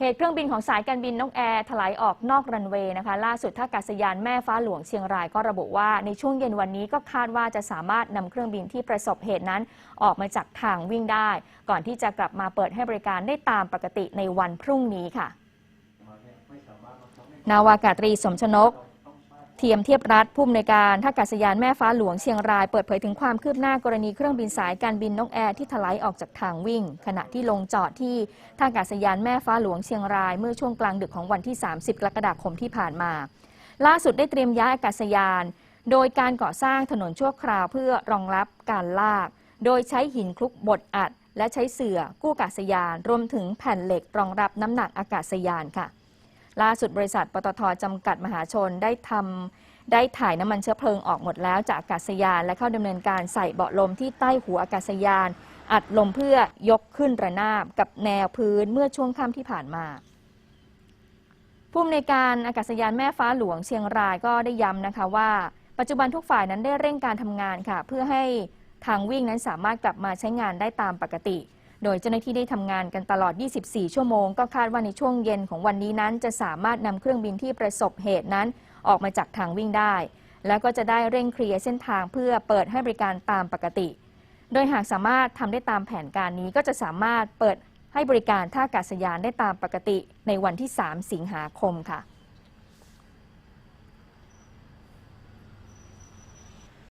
เหตุเครื่องบินของสายการบินนกแอร์ถลายออกนอกรันเวย์นะคะ ล่าสุดท่ากาศยานแม่ฟ้าหลวงเชียงรายก็ระบุว่า ในช่วงเย็นวันนี้ก็คาดว่าจะสามารถนำเครื่องบินที่ประสบเหตุนั้น ออกมาจากทางวิ่งได้ ก่อนที่จะกลับมาเปิดให้บริการได้ตามปกติในวันพรุ่งนี้ค่ะ นาวากาตรีสมชนก เทียมเทียบรัฐผู้อำนวยการท่าอากาศยานแม่ฟ้าหลวงเชียงรายเปิดเผยถึงความคืบหน้ากรณีเครื่องบินสายการบินนกแอร์ที่ถลายออกจากทางวิ่ง ขณะที่ลงจอดที่ท่ากาศยานแม่ฟ้าหลวงเชียงราย เมื่อช่วงกลางดึกของวันที่ 30 กรกฎาคมที่ผ่านมา ล่าสุดได้เตรียมย้ายอากาศยาน โดยการก่อสร้างถนนชั่วคราวเพื่อรองรับการลาก โดยใช้หินคลุกบดอัด และใช้เสื่อกู้อากาศยาน รวมถึงแผ่นเหล็กรองรับน้ำหนักอากาศยานค่ะ ล่าสุดบริษัทปตทจำกัดมหาชนได้ทำได้ถ่ายน้ำมันเชื้อเพลิงออกหมดแล้วจากอากาศยาน และเข้าดำเนินการใส่เบาะลมที่ใต้หัวอากาศยาน อัดลมเพื่อยกขึ้นระนาบกับแนวพื้นเมื่อช่วงค่ำที่ผ่านมาผู้อำนวยการอากาศยานแม่ฟ้าหลวงเชียงรายก็ได้ย้ำนะคะว่า ปัจจุบันทุกฝ่ายนั้นได้เร่งการทำงานค่ะ เพื่อให้ทางวิ่งนั้นสามารถกลับมาใช้งานได้ตามปกติ โดยเจ้าหน้าที่ได้ทำงานกันตลอด 24 ชั่วโมง ก็คาดว่าในช่วงเย็นของวันนี้นั้น จะสามารถนำเครื่องบินที่ประสบเหตุนั้น ออกมาจากทางวิ่งได้ แล้วก็จะได้เร่งเคลียร์เส้นทางเพื่อเปิดให้บริการตามปกติ โดยหากสามารถทำได้ตามแผนการนี้ก็จะสามารถเปิดให้บริการท่าอากาศยานได้ตามปกติในวันที่ 3 สิงหาคมค่ะ